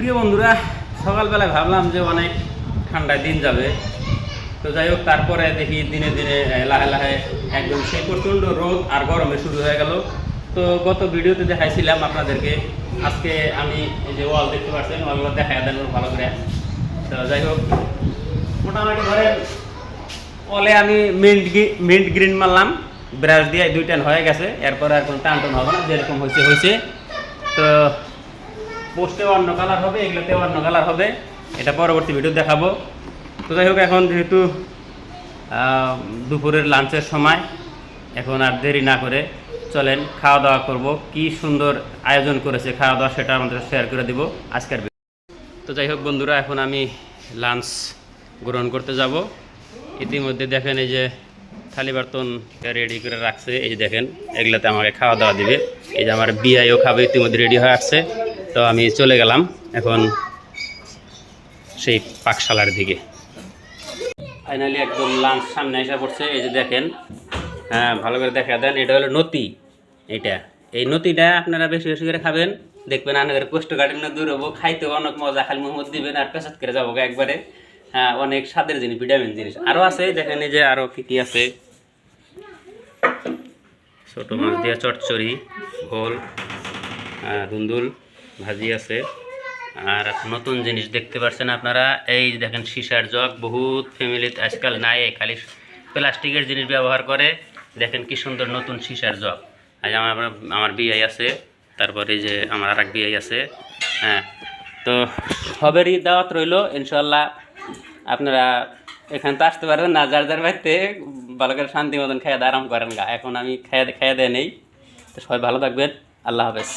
প্রিয় বন্ধুরা, সকালবেলায় ভাবলাম যে অনেক ঠান্ডায় দিন যাবে। তো যাই হোক, তারপরে দেখি দিনে দিনে লাহে লাহে একদম সেই প্রচণ্ড রোদ আর গরমে শুরু হয়ে গেল। তো গত ভিডিওতে দেখাইছিলাম আপনাদেরকে, আজকে আমি এই যে ওয়াল দেখতে পাচ্ছেন, ওয়ালগুলো দেখাই দেন ভালো করে। তো যাই হোক, মোটামুটি ধরেন ওলে আমি মিন্ট মিন্ট গ্রিন মারলাম, ব্রাশ দিয়ে দুই টান হয়ে গেছে, এরপরে আর কোনো টান টান হবে না, যেরকম হয়েছে হয়েছে। তো পোস্টে অন্য কালার হবে, এগুলোতে অন্য কালার হবে। এটা পরবর্তী ভিডিও দেখাবো। তো যাই হোক, এখন যেহেতু দুপুরের লাঞ্চের সময়, এখন আর দেরি না করে চলেন খাওয়া দাওয়া করব। কি সুন্দর আয়োজন করেছে খাওয়া দাওয়া সেটা আমাদের শেয়ার করে দিব আজকের তো যাই হোক বন্ধুরা, এখন আমি লাঞ্চ গ্রহণ করতে যাব। ইতিমধ্যে দেখেন এই যে থালি বার্তন রেডি করে রাখছে। এই দেখেন, এগুলাতে আমাকে খাওয়া দাওয়া দিবে। এই যে আমার বিআইও খাবে, ইতিমধ্যে রেডি হয়ে আসছে। তো আমি চলে গেলাম এখন সেই পাকশালার দিকে। ফাইনালি একদম লাঞ্চ সামনে এসে পড়ছে এই যে দেখেন। হ্যাঁ ভালো করে দেখা দেন এটা হলো নতি এটা এই নতিটা আপনারা বেশি বেশি করে খাবেন। দেখবেন আপনাদের কোষ্ঠকাঠিন্য দূর হব খাইতে অনেক মজা খালি মোহাম্মদ দিবেন আর পেশাদ করে যাব একবারে। হ্যাঁ অনেক স্বাদের জিনিস ভিটামিন জিনিস। আরও আছে দেখেন এই যে আরও কী কী আছে। ছোটো মাছ দিয়ে চটচড়ি ভোল আহ, দুন্দুল ভাজি আছে। আর নতুন জিনিস দেখতে পাচ্ছেন আপনারা, এই দেখেন সিসার জগ, বহুত ফ্যামিলিতে আজকাল নাই, খালি প্লাস্টিকের জিনিস ব্যবহার করে। দেখেন কি সুন্দর নতুন সীসার জগ। আজ আমার আমার বিআই আছে, তারপরে যে আমার আর এক বিআই আছে। হ্যাঁ তো সবেরই দাওয়াত রইল ইনশাল্লাহ আপনারা এখান তো আসতে পারবেন না, যার যার বাড়িতে ভালো করে শান্তি মতন খেয়ে আরাম করেন গা। এখন আমি খেয়ে খেয়ে দেয় নেই। তো সবাই ভালো থাকবেন, আল্লাহ হাফেজ।